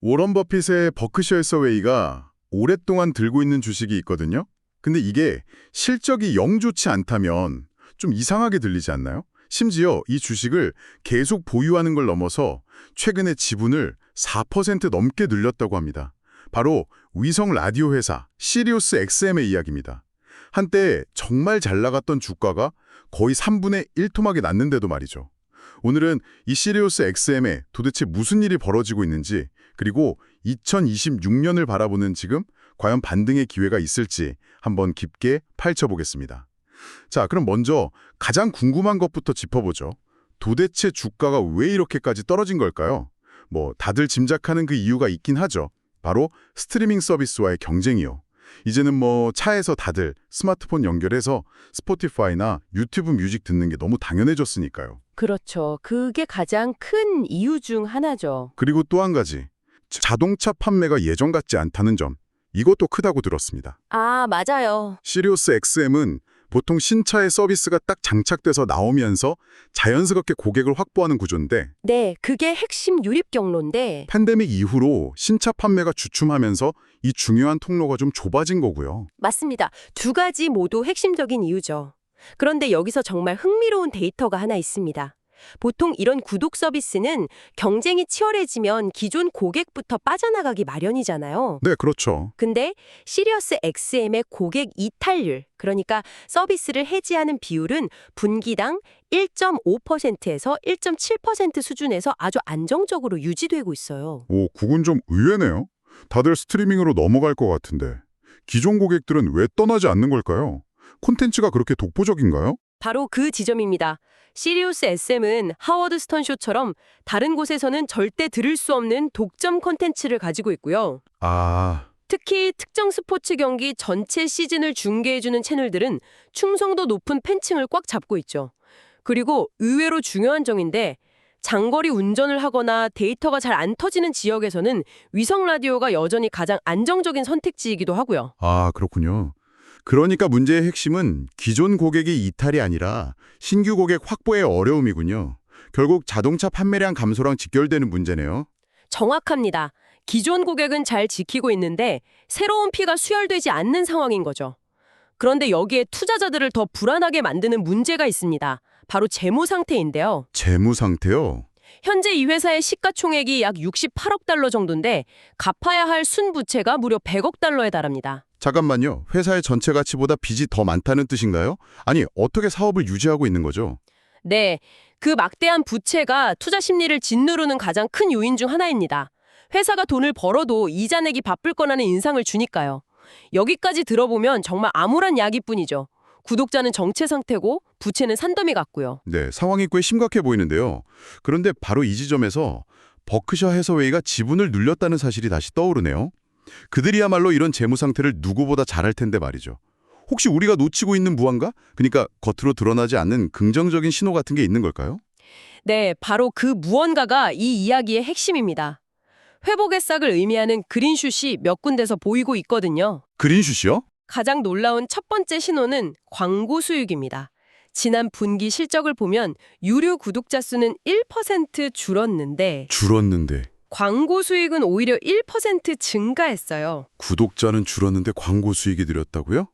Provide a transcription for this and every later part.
워런 버핏의 버크셔 해서웨이가 오랫동안 들고 있는 주식이 있거든요. 근데 이게 실적이 영 좋지 않다면 좀 이상하게 들리지 않나요? 심지어 이 주식을 계속 보유하는 걸 넘어서 최근에 지분을 4% 넘게 늘렸다고 합니다. 바로 위성 라디오 회사 시리우스 XM의 이야기입니다. 한때 정말 잘 나갔던 주가가 거의 3분의 1 토막이 났는데도 말이죠. 오늘은 이 시리우스 XM에 도대체 무슨 일이 벌어지고 있는지 그리고 2026년을 바라보는 지금 과연 반등의 기회가 있을지 한번 깊게 파헤쳐보겠습니다. 자, 그럼 먼저 가장 궁금한 것부터 짚어보죠. 도대체 주가가 왜 이렇게까지 떨어진 걸까요? 뭐 다들 짐작하는 그 이유가 있긴 하죠. 바로 스트리밍 서비스와의 경쟁이요. 이제는 뭐 차에서 다들 스마트폰 연결해서 스포티파이나 유튜브 뮤직 듣는 게 너무 당연해졌으니까요. 그렇죠. 그게 가장 큰 이유 중 하나죠. 그리고 또 한 가지. 자동차 판매가 예전 같지 않다는 점. 이것도 크다고 들었습니다. 아, 맞아요. 시리우스 XM은 보통 신차의 서비스가 딱 장착돼서 나오면서 자연스럽게 고객을 확보하는 구조인데 네, 그게 핵심 유입 경로인데 팬데믹 이후로 신차 판매가 주춤하면서 이 중요한 통로가 좀 좁아진 거고요. 맞습니다. 두 가지 모두 핵심적인 이유죠. 그런데 여기서 정말 흥미로운 데이터가 하나 있습니다. 보통 이런 구독 서비스는 경쟁이 치열해지면 기존 고객부터 빠져나가기 마련이잖아요. 네, 그렇죠. 근데 시리어스 XM의 고객 이탈률, 그러니까 서비스를 해지하는 비율은 분기당 1.5%에서 1.7% 수준에서 아주 안정적으로 유지되고 있어요. 오, 그건 좀 의외네요. 다들 스트리밍으로 넘어갈 것 같은데 기존 고객들은 왜 떠나지 않는 걸까요? 콘텐츠가 그렇게 독보적인가요? 바로 그 지점입니다. 시리우스 SM은 하워드 스턴 쇼처럼 다른 곳에서는 절대 들을 수 없는 독점 콘텐츠를 가지고 있고요. 아, 특히 특정 스포츠 경기 전체 시즌을 중계해주는 채널들은 충성도 높은 팬층을 꽉 잡고 있죠. 그리고 의외로 중요한 점인데 장거리 운전을 하거나 데이터가 잘 안 터지는 지역에서는 위성 라디오가 여전히 가장 안정적인 선택지이기도 하고요. 아, 그렇군요. 그러니까 문제의 핵심은 기존 고객이 이탈이 아니라 신규 고객 확보의 어려움이군요. 결국 자동차 판매량 감소랑 직결되는 문제네요. 정확합니다. 기존 고객은 잘 지키고 있는데 새로운 피가 수혈되지 않는 상황인 거죠. 그런데 여기에 투자자들을 더 불안하게 만드는 문제가 있습니다. 바로 재무 상태인데요. 재무 상태요? 현재 이 회사의 시가총액이 약 68억 달러 정도인데 갚아야 할 순부채가 무려 100억 달러에 달합니다. 잠깐만요. 회사의 전체 가치보다 빚이 더 많다는 뜻인가요? 아니, 어떻게 사업을 유지하고 있는 거죠? 네, 그 막대한 부채가 투자 심리를 짓누르는 가장 큰 요인 중 하나입니다. 회사가 돈을 벌어도 이자 내기 바쁠 거라는 인상을 주니까요. 여기까지 들어보면 정말 암울한 이야기뿐이죠. 구독자는 정체 상태고 부채는 산더미 같고요. 네, 상황이 꽤 심각해 보이는데요. 그런데 바로 이 지점에서 버크셔 해서웨이가 지분을 눌렸다는 사실이 다시 떠오르네요. 그들이야말로 이런 재무 상태를 누구보다 잘할 텐데 말이죠. 혹시 우리가 놓치고 있는 무언가? 그러니까 겉으로 드러나지 않는 긍정적인 신호 같은 게 있는 걸까요? 네, 바로 그 무언가가 이 이야기의 핵심입니다. 회복의 싹을 의미하는 그린슛이 몇 군데서 보이고 있거든요. 그린슛이요? 가장 놀라운 첫 번째 신호는 광고 수익입니다. 지난 분기 실적을 보면 유료 구독자 수는 1% 줄었는데 줄었는데 광고 수익은 오히려 1% 증가했어요. 구독자는 줄었는데 광고 수익이 늘었다고요?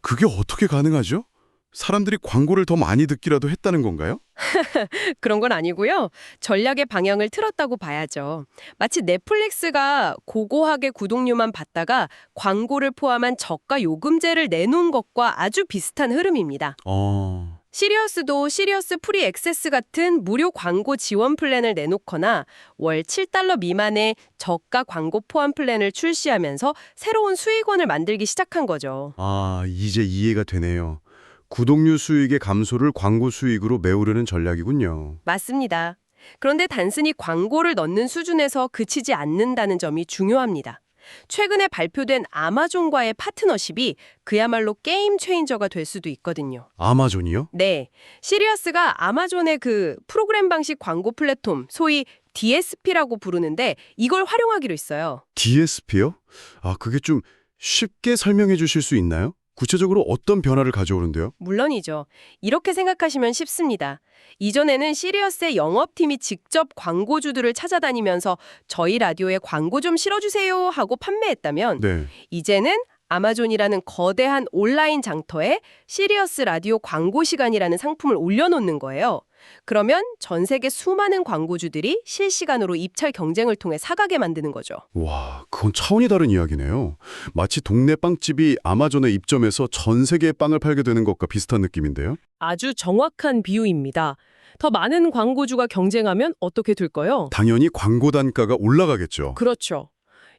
그게 어떻게 가능하죠? 사람들이 광고를 더 많이 듣기라도 했다는 건가요? 그런 건 아니고요. 전략의 방향을 틀었다고 봐야죠. 마치 넷플릭스가 고고하게 구독료만 받다가 광고를 포함한 저가 요금제를 내놓은 것과 아주 비슷한 흐름입니다. 어... 시리어스도 시리어스 프리 액세스 같은 무료 광고 지원 플랜을 내놓거나 월 7달러 미만의 저가 광고 포함 플랜을 출시하면서 새로운 수익원을 만들기 시작한 거죠. 아, 이제 이해가 되네요. 구독료 수익의 감소를 광고 수익으로 메우려는 전략이군요. 맞습니다. 그런데 단순히 광고를 넣는 수준에서 그치지 않는다는 점이 중요합니다. 최근에 발표된 아마존과의 파트너십이 그야말로 게임 체인저가 될 수도 있거든요. 아마존이요? 네. 시리어스가 아마존의 그 프로그램 방식 광고 플랫폼, 소위 DSP라고 부르는데 이걸 활용하기로 했어요. DSP요? 아, 그게 좀 쉽게 설명해 주실 수 있나요? 구체적으로 어떤 변화를 가져오는데요? 물론이죠. 이렇게 생각하시면 쉽습니다. 이전에는 시리어스의 영업팀이 직접 광고주들을 찾아다니면서 저희 라디오에 광고 좀 실어주세요 하고 판매했다면 네. 이제는 아마존이라는 거대한 온라인 장터에 시리어스 라디오 광고 시간이라는 상품을 올려놓는 거예요. 그러면 전 세계 수많은 광고주들이 실시간으로 입찰 경쟁을 통해 사가게 만드는 거죠. 와, 그건 차원이 다른 이야기네요. 마치 동네 빵집이 아마존에 입점해서 전 세계에 빵을 팔게 되는 것과 비슷한 느낌인데요. 아주 정확한 비유입니다. 더 많은 광고주가 경쟁하면 어떻게 될까요? 당연히 광고 단가가 올라가겠죠. 그렇죠.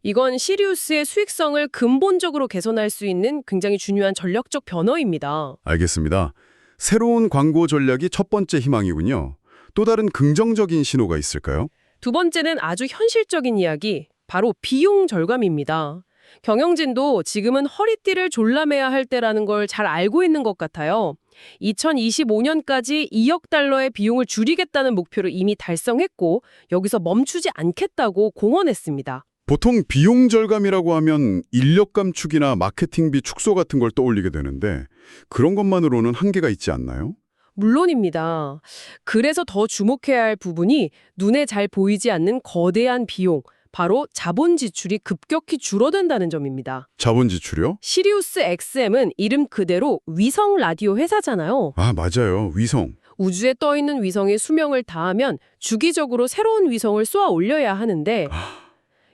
이건 시리우스의 수익성을 근본적으로 개선할 수 있는 굉장히 중요한 전략적 변화입니다. 알겠습니다. 새로운 광고 전략이 첫 번째 희망이군요. 또 다른 긍정적인 신호가 있을까요? 두 번째는 아주 현실적인 이야기, 바로 비용 절감입니다. 경영진도 지금은 허리띠를 졸라매야 할 때라는 걸 잘 알고 있는 것 같아요. 2025년까지 2억 달러의 비용을 줄이겠다는 목표를 이미 달성했고 여기서 멈추지 않겠다고 공언했습니다. 보통 비용 절감이라고 하면 인력 감축이나 마케팅비 축소 같은 걸 떠올리게 되는데 그런 것만으로는 한계가 있지 않나요? 물론입니다. 그래서 더 주목해야 할 부분이 눈에 잘 보이지 않는 거대한 비용, 바로 자본 지출이 급격히 줄어든다는 점입니다. 자본 지출이요? 시리우스 XM은 이름 그대로 위성 라디오 회사잖아요. 아, 맞아요. 위성. 우주에 떠 있는 위성이 수명을 다하면 주기적으로 새로운 위성을 쏘아 올려야 하는데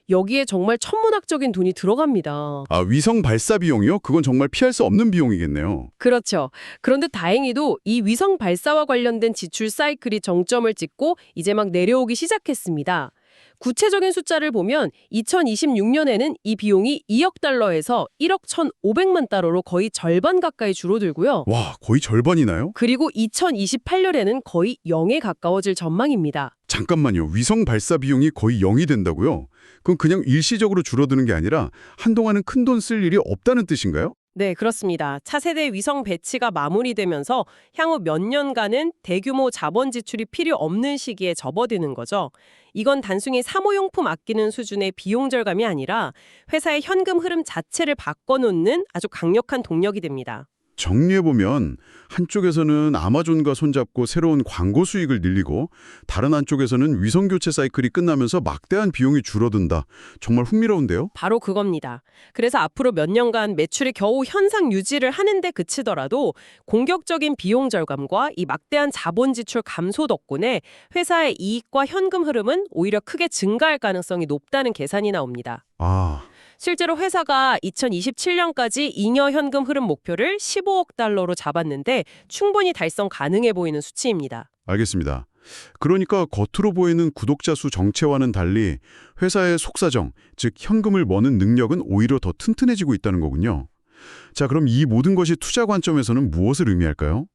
여기에 정말 천문학적인 돈이 들어갑니다. 아, 위성 발사 비용이요? 그건 정말 피할 수 없는 비용이겠네요. 그렇죠. 그런데 다행히도 이 위성 발사와 관련된 지출 사이클이 정점을 찍고 이제 막 내려오기 시작했습니다. 구체적인 숫자를 보면 2026년에는 이 비용이 2억 달러에서 1억 1,500만 달러로 거의 절반 가까이 줄어들고요. 와, 거의 절반이나요? 그리고 2028년에는 거의 0에 가까워질 전망입니다. 잠깐만요. 위성 발사 비용이 거의 0이 된다고요? 그건 그냥 일시적으로 줄어드는 게 아니라 한동안은 큰 돈 쓸 일이 없다는 뜻인가요? 네, 그렇습니다. 차세대 위성 배치가 마무리되면서 향후 몇 년간은 대규모 자본 지출이 필요 없는 시기에 접어드는 거죠. 이건 단순히 사무용품 아끼는 수준의 비용 절감이 아니라 회사의 현금 흐름 자체를 바꿔놓는 아주 강력한 동력이 됩니다. 정리해보면 한쪽에서는 아마존과 손잡고 새로운 광고 수익을 늘리고 다른 한쪽에서는 위성 교체 사이클이 끝나면서 막대한 비용이 줄어든다. 정말 흥미로운데요? 바로 그겁니다. 그래서 앞으로 몇 년간 매출이 겨우 현상 유지를 하는데 그치더라도 공격적인 비용 절감과 이 막대한 자본 지출 감소 덕분에 회사의 이익과 현금 흐름은 오히려 크게 증가할 가능성이 높다는 계산이 나옵니다. 아, 실제로 회사가 2027년까지 잉여 현금 흐름 목표를 15억 달러로 잡았는데 충분히 달성 가능해 보이는 수치입니다. 알겠습니다. 그러니까 겉으로 보이는 구독자 수 정체와는 달리 회사의 속사정, 즉 현금을 머는 능력은 오히려 더 튼튼해지고 있다는 거군요. 자, 그럼 이 모든 것이 투자 관점에서는 무엇을 의미할까요?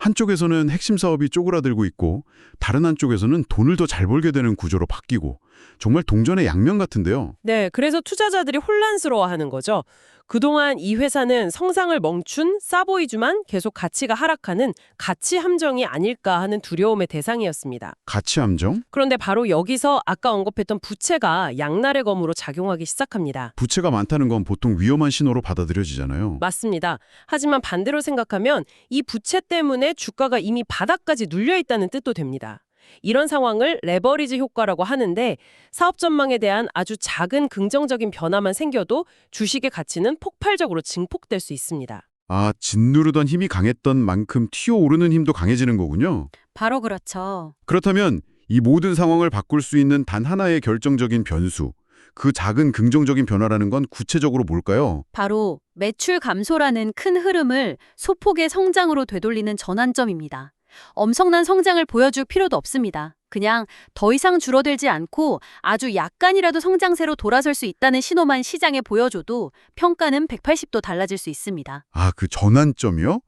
한쪽에서는 핵심 사업이 쪼그라들고 있고 다른 한쪽에서는 돈을 더 잘 벌게 되는 구조로 바뀌고 정말 동전의 양면 같은데요. 네, 그래서 투자자들이 혼란스러워하는 거죠. 그동안 이 회사는 성장을 멈춘 싸보이지만 계속 가치가 하락하는 가치 함정이 아닐까 하는 두려움의 대상이었습니다. 가치 함정? 그런데 바로 여기서 아까 언급했던 부채가 양날의 검으로 작용하기 시작합니다. 부채가 많다는 건 보통 위험한 신호로 받아들여지잖아요. 맞습니다. 하지만 반대로 생각하면 이 부채 때문에 주가가 이미 바닥까지 눌려 있다는 뜻도 됩니다. 이런 상황을 레버리지 효과라고 하는데 사업 전망에 대한 아주 작은 긍정적인 변화만 생겨도 주식의 가치는 폭발적으로 증폭될 수 있습니다. 아, 짓누르던 힘이 강했던 만큼 튀어오르는 힘도 강해지는 거군요. 바로 그렇죠. 그렇다면 이 모든 상황을 바꿀 수 있는 단 하나의 결정적인 변수, 그 작은 긍정적인 변화라는 건 구체적으로 뭘까요? 바로 매출 감소라는 큰 흐름을 소폭의 성장으로 되돌리는 전환점입니다. 엄청난 성장을 보여줄 필요도 없습니다. 그냥 더 이상 줄어들지 않고 아주 약간이라도 성장세로 돌아설 수 있다는 신호만 시장에 보여줘도 평가는 180도 달라질 수 있습니다. 아, 그 전환점이요?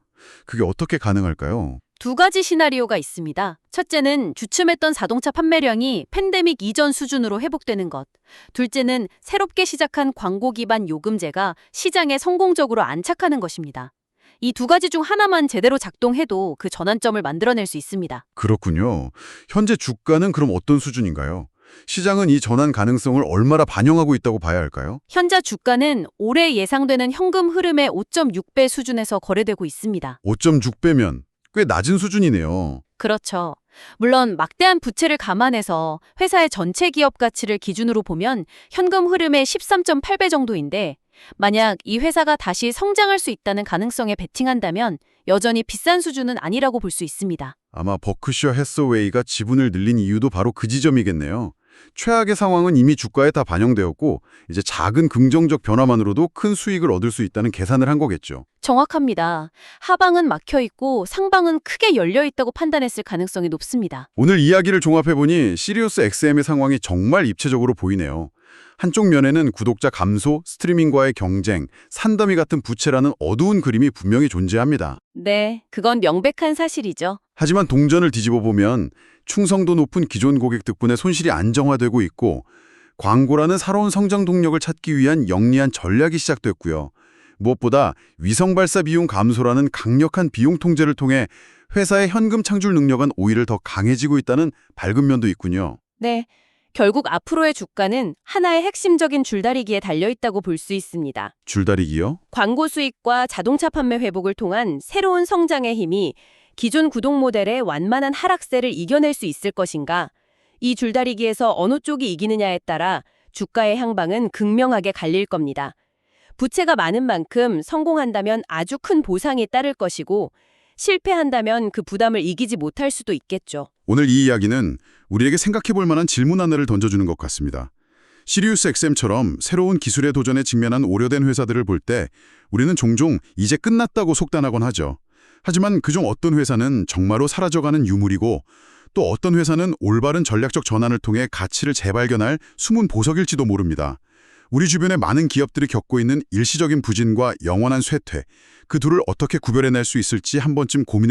그게 어떻게 가능할까요? 두 가지 시나리오가 있습니다. 첫째는 주춤했던 자동차 판매량이 팬데믹 이전 수준으로 회복되는 것. 둘째는 새롭게 시작한 광고 기반 요금제가 시장에 성공적으로 안착하는 것입니다. 이 두 가지 중 하나만 제대로 작동해도 그 전환점을 만들어낼 수 있습니다. 그렇군요. 현재 주가는 그럼 어떤 수준인가요? 시장은 이 전환 가능성을 얼마나 반영하고 있다고 봐야 할까요? 현재 주가는 올해 예상되는 현금 흐름의 5.6배 수준에서 거래되고 있습니다. 5.6배면 꽤 낮은 수준이네요. 그렇죠. 물론 막대한 부채를 감안해서 회사의 전체 기업 가치를 기준으로 보면 현금 흐름의 13.8배 정도인데 만약 이 회사가 다시 성장할 수 있다는 가능성에 베팅한다면 여전히 비싼 수준은 아니라고 볼 수 있습니다. 아마 버크셔 해서웨이가 지분을 늘린 이유도 바로 그 지점이겠네요. 최악의 상황은 이미 주가에 다 반영되었고 이제 작은 긍정적 변화만으로도 큰 수익을 얻을 수 있다는 계산을 한 거겠죠. 정확합니다. 하방은 막혀 있고 상방은 크게 열려 있다고 판단했을 가능성이 높습니다. 오늘 이야기를 종합해보니 시리우스 XM의 상황이 정말 입체적으로 보이네요. 한쪽 면에는 구독자 감소, 스트리밍과의 경쟁, 산더미 같은 부채라는 어두운 그림이 분명히 존재합니다. 네, 그건 명백한 사실이죠. 하지만 동전을 뒤집어 보면 충성도 높은 기존 고객 덕분에 손실이 안정화되고 있고 광고라는 새로운 성장 동력을 찾기 위한 영리한 전략이 시작됐고요. 무엇보다 위성 발사 비용 감소라는 강력한 비용 통제를 통해 회사의 현금 창출 능력은 오히려 더 강해지고 있다는 밝은 면도 있군요. 네. 결국 앞으로의 주가는 하나의 핵심적인 줄다리기에 달려 있다고 볼 수 있습니다. 줄다리기요? 광고 수익과 자동차 판매 회복을 통한 새로운 성장의 힘이 기존 구독 모델의 완만한 하락세를 이겨낼 수 있을 것인가? 이 줄다리기에서 어느 쪽이 이기느냐에 따라 주가의 향방은 극명하게 갈릴 겁니다. 부채가 많은 만큼 성공한다면 아주 큰 보상이 따를 것이고 실패한다면 그 부담을 이기지 못할 수도 있겠죠. 오늘 이 이야기는 우리에게 생각해 볼 만한 질문 하나를 던져주는 것 같습니다. 시리우스 XM처럼 새로운 기술의 도전에 직면한 오래된 회사들을 볼 때 우리는 종종 이제 끝났다고 속단하곤 하죠. 하지만 그중 어떤 회사는 정말로 사라져가는 유물이고 또 어떤 회사는 올바른 전략적 전환을 통해 가치를 재발견할 숨은 보석일지도 모릅니다. 우리 주변의 많은 기업들이 겪고 있는 일시적인 부진과 영원한 쇠퇴, 그 둘을 어떻게 구별해낼 수 있을지 한 번쯤 고민해